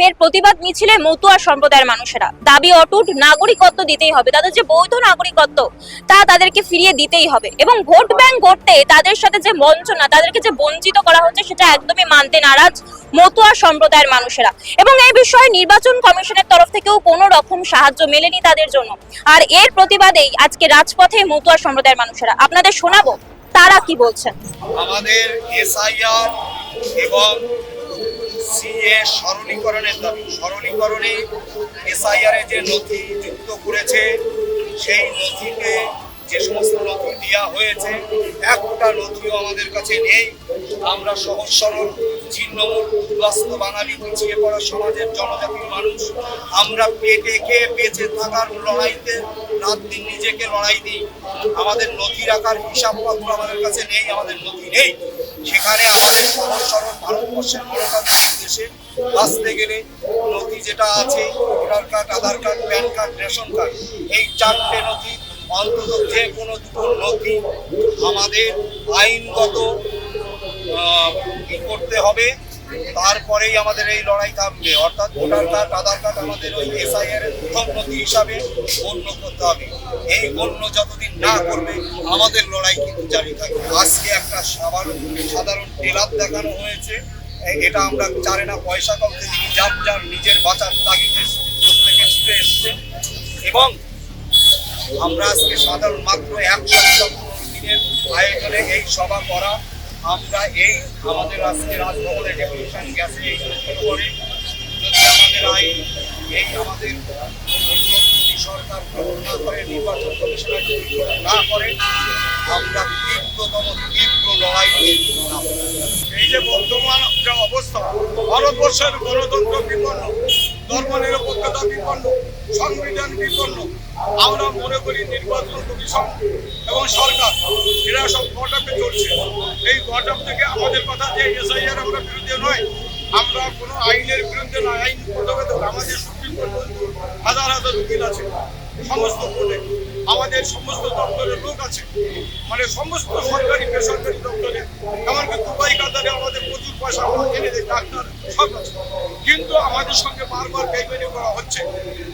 ফের প্রতিবাদ মিছিলে মতুয়া সম্প্রদায়ের মানুষেরা। দাবি অটুট নাগরিকত্ব দিতেই হবে। তাদের যে বৈধ নাগরিকত্ব, তা তাদেরকে ফিরিয়ে দিতেই হবে। এবং ভোট ব্যাংক করতে তাদের সাথে যে বঞ্চনা, তাদেরকে যে বঞ্চিত করা হচ্ছে, সেটা একদমই মানতে নারাজ মতুয়া সম্প্রদায়ের মানুষেরা। এবং এই বিষয়ে নির্বাচন কমিশনের তরফ থেকেও কোনো রকম সাহায্য মেলেনি তাদের জন্য। আর এর প্রতিবাদেই আজকে রাজপথে মতুয়া সম্প্রদায়ের মানুষেরা। আপনাদের শোনাবো, তারা কি বলছেন? আমাদের এসআইআর এবং সিএ সরলীকরণের দাবি সরলীকরণে এসআইআর যে নথি যুক্ত করেছে, সেই নথিতে যে সমস্ত নথি দেওয়া হয়েছে, একটা নথিও আমাদের কাছে নেই। আমরা সহজ সরল, ছিন্নমূল উদ্বাস্ত বাঙালি পিছিয়ে পড়া সমাজের জনজাতির মানুষ। আমরা পেটে খেয়ে বেঁচে থাকার লড়াইতে রাত দিন নিজেকে লড়াই দিই। আমাদের নথি রাখার হিসাবপত্র আমাদের কাছে নেই, আমাদের নথি নেই। সেখানে আমাদের সহজ সরল ভারতবর্ষের গণতান্ত্রিক দেশে আসতে গেলে নথি যেটা আছে voter card Aadhaar card PAN card ration card এই চারটে নথি, অন্তত যে কোনো দুটো নথি আমাদের আইনগত করতে হবে। তারপরেই আমাদের এই লড়াই থামবে। অর্থাৎ ভোটার কার্ড, আধার কার্ড আমাদের ওই এসআইআর এর নথি হিসাবে গণ্য করতে হবে। এই গণ্য যতদিন না করবে, আমাদের লড়াই কিন্তু জারি থাকবে। আজকে একটা সাধারণ সাধারণ টেলার দেখানো হয়েছে। এটা আমরা জানি না, পয়সা কাউকে দিই যার যার নিজের বাঁচার তাগিদে প্রত্যেকে ছুটে এসছে। এবং আমরা আজকে সাধারণ মাত্র এক সপ্তাহ দিনের আয়োজনে এই সভা করা আমরা এই আমাদের আজকে রাজভবনে ডেপুটেশন গেছে এই লক্ষ্য করে। আমাদের আইন এই আমাদের সরকার না করে নির্বাচন কমিশনার না করে। আমরা তীব্রতম, তীব্র লড়াই এই যে বর্তমান যে অবস্থা, ভারতবর্ষের গণতন্ত্র বিপন্ন ধর্ম নিরপেক্ষতা বিপন্ন, সংবিধান বিপন্ন, আমরা মনে করি নির্বাচন কমিশন এবং সরকার, এরা সব ঘটাপে চলছে। এই ঘটাপ থেকে আমাদের কথা যে এসআইআর আমরা বিরুদ্ধে নয়, আমরা কোনো আইনের বিরুদ্ধে নয় আইন প্রথমে আমাদের সুপ্রিম কোর্ট হাজার হাজার উকিল আছে, সমস্ত কোর্টে। আমাদের সমস্ত দপ্তরের লোক আছে মানে সমস্ত সরকারি, বেসরকারি দপ্তরে, এমনকি দুবাই, কাতারে আমাদের প্রচুর পয়সা এনে দেয় ডাক্তার সব আছে। কিন্তু আমাদের সঙ্গে বারবার বেইমানি করা হচ্ছে।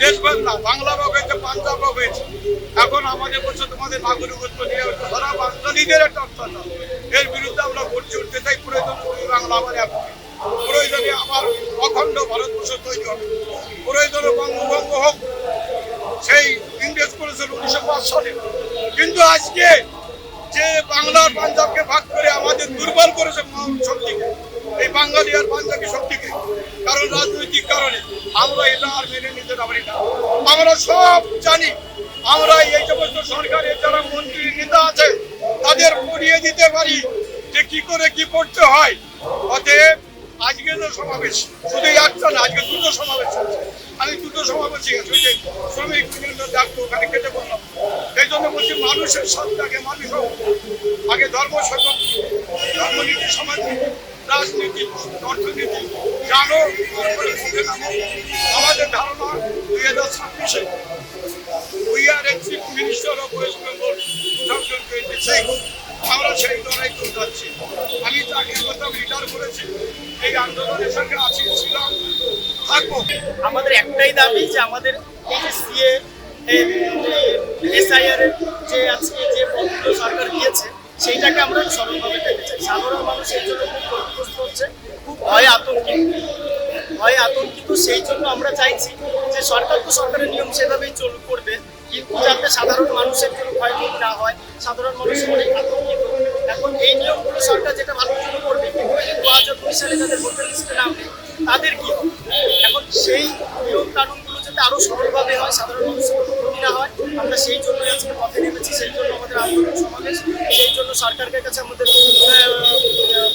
দেশভাগ না, বাংলা ভাগ হয়েছে, পাঞ্জাব ভাগ হয়েছে। এখন আমাদের বলছে, তোমাদের নাগরিকত্ব নিয়ে সারা বাঙালিদের একটা অত্যাচার। এর বিরুদ্ধে আমরা গর্জে উঠতে চাই, প্রয়োজন বাংলা আবার এক। প্রয়োজনে আবার অখণ্ড ভারতবর্ষ তৈরি হবে। প্রয়োজনে বঙ্গভঙ্গ হোক, সেই ইংরেজ করেছিল উনিশশো পাঁচ সালে। কিন্তু আজকে যে বাংলার পাঞ্জাবকে ভাগ করে আমাদের দুর্বল করেছে শক্তিকে, এই বাঙালি আর পাঞ্জাবি শক্তিকে, কারণ রাজনৈতিক কারণে আমরা এটা আর মেনে নিতে পারি না। আমরা সব জানি, আমরা এই সমস্ত সরকারের যারা মন্ত্রী নেতা আছে তাদের পড়িয়ে দিতে পারি যে কি করে কি করতে হয় অতএব আজকে তো সমাবেশ, শুধু একটা না, আজকে দুটো সমাবেশ আমি দুটো সমাবেশে গেছি যে শ্রমিক ইউনিয়নের ডাক্তার ওখানে কেটে বললাম এই জন্য বলছি মানুষের সত্তাকে মানুষ। আগে ধর্ম সচক ধর্মনীতি সমাজনীতি রাজনীতি, অর্থনীতি, জানো। আমাদের ধারণা দুই হাজার ছাব্বিশে we are a chief minister of West Bengal two thousand twenty আমরা সেই লড়াই করে আমি চাকরি করতাম রিটায়ার করেছি। এই আন্দোলনের সঙ্গে আছি, ছিলাম, থাকব। আমাদের একটাই দাবি যে আমাদের এই যে সিএ এসআইআর যে আজকে যে পত্র সরকার দিয়েছে, সেইটাকে আমরা সরলভাবে পেতে চাই। সাধারণ মানুষ এই জন্য খুব ক্ষতিগ্রস্ত হচ্ছে, খুব ভয়ে আতঙ্কিত। ভয়ে আতঙ্কিত, সেই জন্য আমরা চাইছি যে সরকার তো সরকারের নিয়ম সেভাবেই চল, করবে। কিন্তু যাতে সাধারণ মানুষের জন্য ক্ষয়ক্ষতি না হয়, সাধারণ মানুষ অনেক আতঙ্কিত। এখন এই নিয়মগুলো সরকার যেটা ভালো জন্য করবে দু হাজার দুই সালে যাদের ভোটার লিস্টে নাম নেই তাদের কি এখন সেই নিয়ম কানুনগুলো যাতে আরও সরলভাবে হয়, সাধারণ মানুষের কোনো ক্ষতি না হয়, আমরা সেই জন্যই আজকে পথে নেমেছি, সেই জন্য আমাদের আন্দোলন সমাবেশ, সেই জন্য সরকারের কাছে আমাদের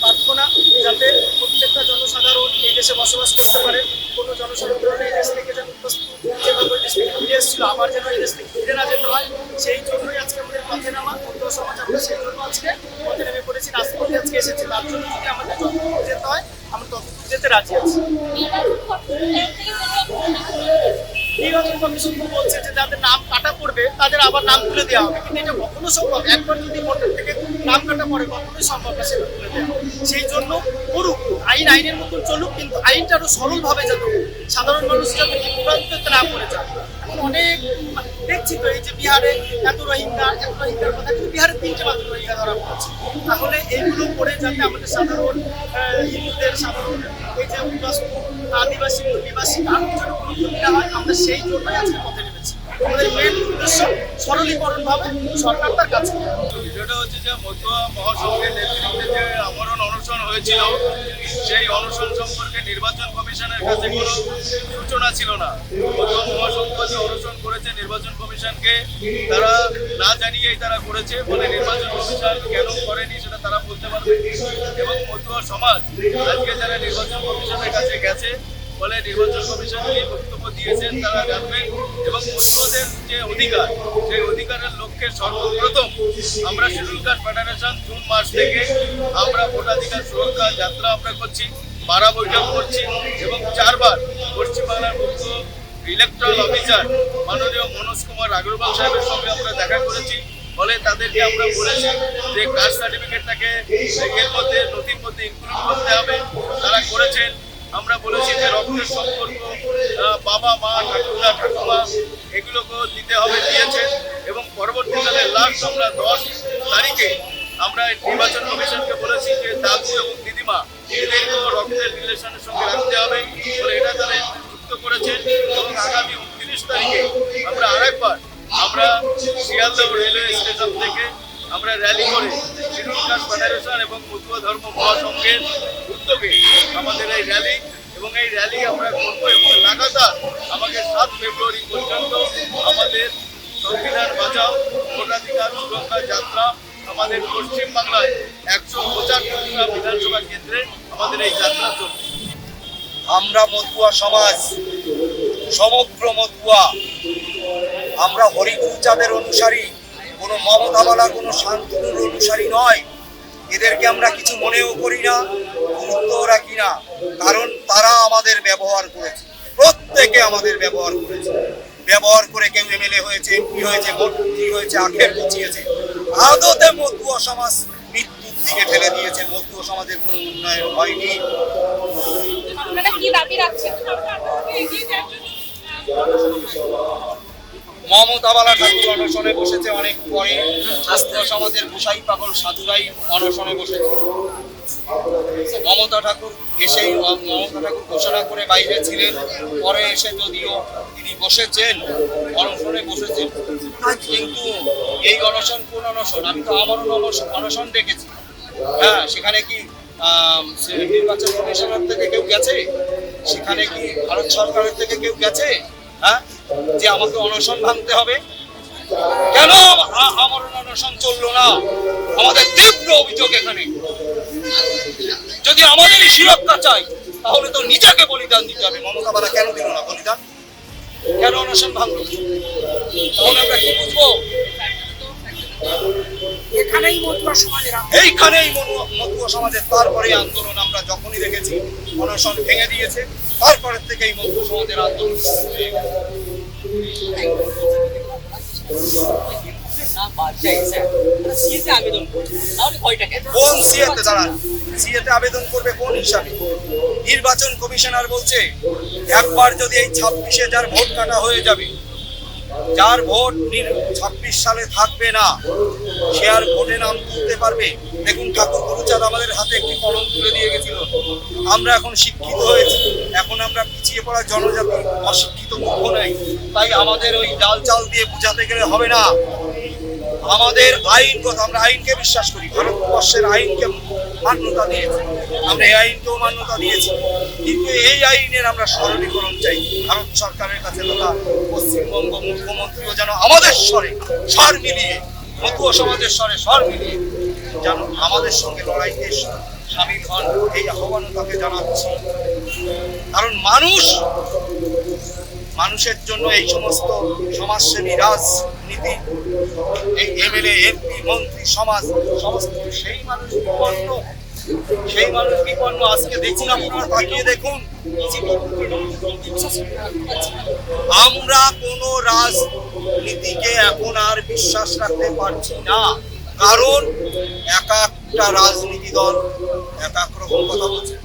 প্রার্থনা, যাতে প্রত্যেকটা জনসাধারণ এই দেশে বসবাস করতে পারে। কোনো জনসাধারণ এই দেশ থেকে যেন উপস্থিত যেভাবে দেশ থেকে ফিরে এসেছিল, আবার যেন এই দেশ থেকে ফিরে না যেতে হয় সেই জন্যই আজকে আমাদের পথে নামা অন্য সমাজ আমরা সেই জন্য আজকে পথে নেমে পড়েছি। রাজপথে আজকে এসেছি, তার জন্য যদি আমাদের যতদূর যেতে হয়, আমরা ততদূর যেতে রাজি আছি। নির্বাচন কমিশন বলছে যে যাদের নাম কাটা পড়বে, তাদের আবার নাম তুলে দেওয়া হবে। কিন্তু এটা কখনো সম্ভব একবার যদি ভোটার থেকে নাম কাটা পড়ে, কখনোই সম্ভব না সেটা তুলে দেওয়া। সেই জন্য করুক, আইন আইনের মতন চলুক, কিন্তু আইনটা আরও সরলভাবে যাতে সাধারণ মানুষ যাতে বিভ্রান্তিতে না পড়ে যায়। অনেক দেখছি তো এই যে বিহারে এত রোহিঙ্গা, এত রোহিঙ্গার কথা, কিন্তু বিহারে তিনটে মাত্র রোহিঙ্গা ধরা পড়েছে। তাহলে এইগুলো করে যাতে আমাদের সাধারণ হিন্দুদের সাধারণ এই যে উদ্বাস্তু আদিবাসী কোনো ক্ষতি না হয়, আমরা সেই জন্যই আজকে পথে নেমেছি। আমাদের মেন উদ্দেশ্য সরলীকরণ ভাবে, সরকার তার কাছে। যেটা হচ্ছে যে মতুয়া মহাসংঘের হয়েছিল, সেই অনশন সম্পর্কে নির্বাচন কমিশনের কাছে কোনো সূচনা ছিল না। প্রথম মহাসংঘ যে অনশন করেছে নির্বাচন কমিশনকে। তারা না জানিয়েই তারা করেছে বলে নির্বাচন কমিশন কেন করেনি সেটা তারা বলতে পারবে এবং মতুয়া সমাজ, আজকে যারা নির্বাচন কমিশনের কাছে গেছে ফলে নির্বাচন কমিশন কি বক্তব্য দিয়েছেন তারা জানবেন এবং মতুয়াদের যে অধিকার, সেই অধিকারের লক্ষ্যে সর্বপ্রথম আমরা শিডিউল কাস্ট ফেডারেশন জুন মাস থেকে আমরা ভোটাধিকার সুরক্ষা যাত্রা আমরা করছি, পাড়া বৈঠক করছি এবং চারবার পশ্চিমবাংলার মুখ্য ইলেকট্রাল অফিসার মাননীয় মনোজ কুমার আগরওয়াল সাহেবের সঙ্গে আমরা দেখা করেছি। ফলে তাদেরকে আমরা বলেছি যে কাস্ট সার্টিফিকেটটাকে এর মধ্যে নথির মধ্যে ইনক্লুড করতে হবে। তারা করেছেন। আমরা বলেছি যে রক্তের সম্পর্ক বাবা, মা, ঠাকুরদা ঠাকুমা এগুলোকেও দিতে হবে, দিয়েছে। এবং পরবর্তীকালে লাস্ট আমরা দশ তারিখে আমরা নির্বাচন কমিশনকে বলেছি যে দাদু এবং দিদিমা এদেরকেও রক্তের রিলেশনের সঙ্গে রাখতে হবে বলে এটা তারা যুক্ত করেছেন এবং আগামী উনত্রিশ তারিখে আমরা আরেকবার আমরা শিয়ালদহ রেলওয়ে স্টেশন থেকে আমরা র্যালি করে কাস্ট ফেডারেশন এবং মতুয়া ধর্ম মহাসংঘের উদ্যোগে আমাদের এই র্যালি এবং এই র্যালি আমরা করব এবং লাগাতার আমাকে সাত ফেব্রুয়ারি পর্যন্ত আমাদের সংবিধান বাঁচাও, ভোটাধিকার সুরক্ষা যাত্রা আমাদের পশ্চিমবাংলায় একশো পঁচাত্তরটা বিধানসভা কেন্দ্রে আমাদের এই যাত্রা চলবে। আমরা মতুয়া সমাজ, সমগ্র মতুয়া। আমরা হরিগুরুচাঁদের অনুসারী, কোনো মমতাবালা কোনো শান্তনুর অনুসারী নয়। এদেরকে আমরা কিছু মনেও করি না। গুরুত্বও রাখি না কারণ তারা আমাদের ব্যবহার করেছে। প্রত্যেকে আমাদের ব্যবহার করেছে। ব্যবহার করে কেউ এমএলএ হয়েছে এমপি হয়েছে মন্ত্রী হয়েছে আখের গুছিয়েছে আদতে মতুয়া সমাজ মৃত্যুর দিকে ফেলে দিয়েছে। মতুয়া সমাজের কোনো উন্নয়ন হয়নি। রাখছেন? মমতাবালা ঠাকুর অনশনে বসেছে অনেক পরে। শাস্ত্র সমাজের গোসাই পাগল সাধুরাই অনশনে বসেছে। মমতা ঠাকুর এসেই মমতা ঠাকুর ঘোষণা করে বাইরে ছিলেন। পরে এসে যদিও তিনি বসেছেন, অনশনে বসেছেন। কিন্তু এই অনশন কোন অনশন? আমি তো আমার অনশন দেখেছি। হ্যাঁ সেখানে কি নির্বাচন কমিশনার থেকে কেউ গেছে? সেখানে কি ভারত সরকারের থেকে কেউ গেছে? হ্যাঁ যে আমাকে অনশন ভাঙতে হবে? কেন আমার অনশন চলল না? আমাদের তীব্র অভিযোগ এখানে। যদি আমাদেরই সুরক্ষা চাই তাহলে তো নিজেকে বলিদান দিতে হবে। মমতা বালা কেন দিল না? বলিদান? কেন অনশন ভাঙলো? তাহলে আমরা কি বুঝব? এখানেই মতুয়া সমাজের এইখানেই মতুয়া সমাজের তারপরে আন্দোলন আমরা যখনই দেখেছি অনশন ভেঙে দিয়েছে তারপরের থেকেই মতুয়া সমাজের আন্দোলন। আবেদন করবে কোন হিসাবে? নির্বাচন কমিশনার বলছে, একবার যদি এই ছাব্বিশে যার ভোট কাটা হয়ে যাবে, যার ভোট ছাব্বিশ সালে থাকবে না, সে আর ভোটে নাম তুলতে পারবে। দেখুন, ঠাকুর গুরুচাঁদ আমাদের হাতে একটি কলম তুলে দিয়ে গেছিল। আমরা এখন শিক্ষিত হয়েছি। এখন আমরা পিছিয়ে পড়া জনজাতি, অশিক্ষিত মুখ্য নাই। তাই আমাদের ওই ডাল চাল দিয়ে বুঝাতে গেলে হবে না। আমাদের আইন কথা, আমরা আইনকে বিশ্বাস করি। ভারতবর্ষের আইনকে মান্যতা দিয়েছি। আমরা এই আইনকেও মান্যতা দিয়েছি। কিন্তু এই আইনের আমরা সরলীকরণ চাই। ভারত সরকারের কাছে তথা পশ্চিমবঙ্গ মুখ্যমন্ত্রীও যেন আমাদের স্বরে স্বর মিলিয়ে, মতুয়া সমাজের স্বরে স্বর মিলিয়ে যেন আমাদের সঙ্গে লড়াইতে সামিল হন। এই আহ্বানও তাকে জানাচ্ছি। কারণ মানুষ মানুষের জন্য এই সমস্ত সমাজসেবী রাজনীতি, এই এমএলএ, এমপি, মন্ত্রী, সমাজ, সমস্ত সেই মানুষ বিপন্ন সেই মানুষ বিপন্ন আজকে দেখুন আপনারা, তাকিয়ে দেখুন। আমরা কোন রাজনীতিকে এখন আর বিশ্বাস রাখতে পারছি না। কারণ এক একটা রাজনীতি দল এক এক রকম কথা বলছে।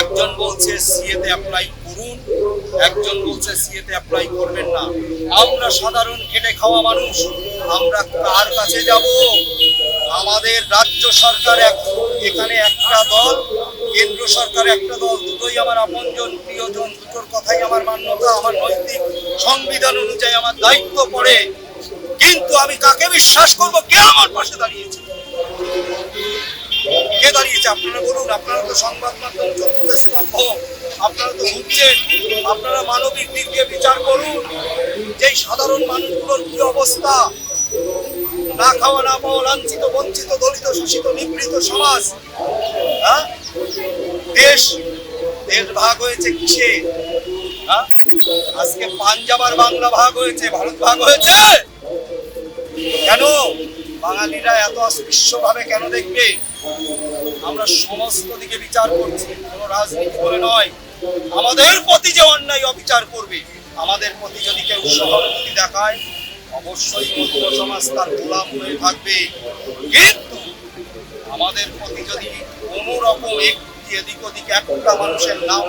একজন বলছে সিএতে অ্যাপ্লাই করুন। একজন বলছে সিএতে অ্যাপ্লাই করবেন না। আমরা সাধারণ খেটে খাওয়া মানুষ, আমরা কার কাছে যাব? আমাদের রাজ্য সরকার এখানে একটা দল, কেন্দ্র সরকার একটা দল, দুটোই আমার আপনজন, প্রিয়জন, দুটোর কথাই আমার মান্যতা, আমার নৈতিক সংবিধান অনুযায়ী আমার দায়িত্ব পড়ে। কিন্তু আমি কাকে বিশ্বাস করব? কে আমার পাশে দাঁড়িয়েছে? কে দাঁড়িয়েছে? আপনারা বলুন, আপনারা তো সংবাদ মাধ্যম চতুর্থ স্তম্ভ। আপনারা তো ঘুরছেন আপনারা মানবিক দিক দিয়ে বিচার করুন। যে এই সাধারণ মানুষগুলোর কি অবস্থা? না খাওয়া, না পাওয়া, লাঞ্ছিত, বঞ্চিত, দলিত, শোষিত, নিপীড়িত সমাজ হ্যাঁ? দেশ দেশ ভাগ হয়েছে কিসে? হ্যাঁ? আজকে পাঞ্জাব আর বাংলা ভাগ হয়েছে, ভারত ভাগ হয়েছে? কেন? বাঙালিরা এত অস্পৃশ্যভাবে কেন দেখবে? আমরা সমস্ত দিকে বিচার করছি, কোনো রাজনীতি করে নয়। আমাদের প্রতি যে অন্যায় অবিচার করবে, আমাদের প্রতি যদি কেউ সহানুভূতি দেখায়, অবশ্যই মধ্য সমাজ তার গোলাম হয়ে থাকবে। কিন্তু আমাদের প্রতি যদি কোনো রকম একটি এদিক ওদিক একটা মানুষের নাম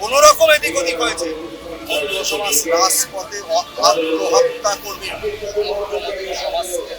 কোন রকম এদিক ওদিক হয়েছে মধ্য সমাজ রাজপথে আত্মহত্যা করবে সমাজকে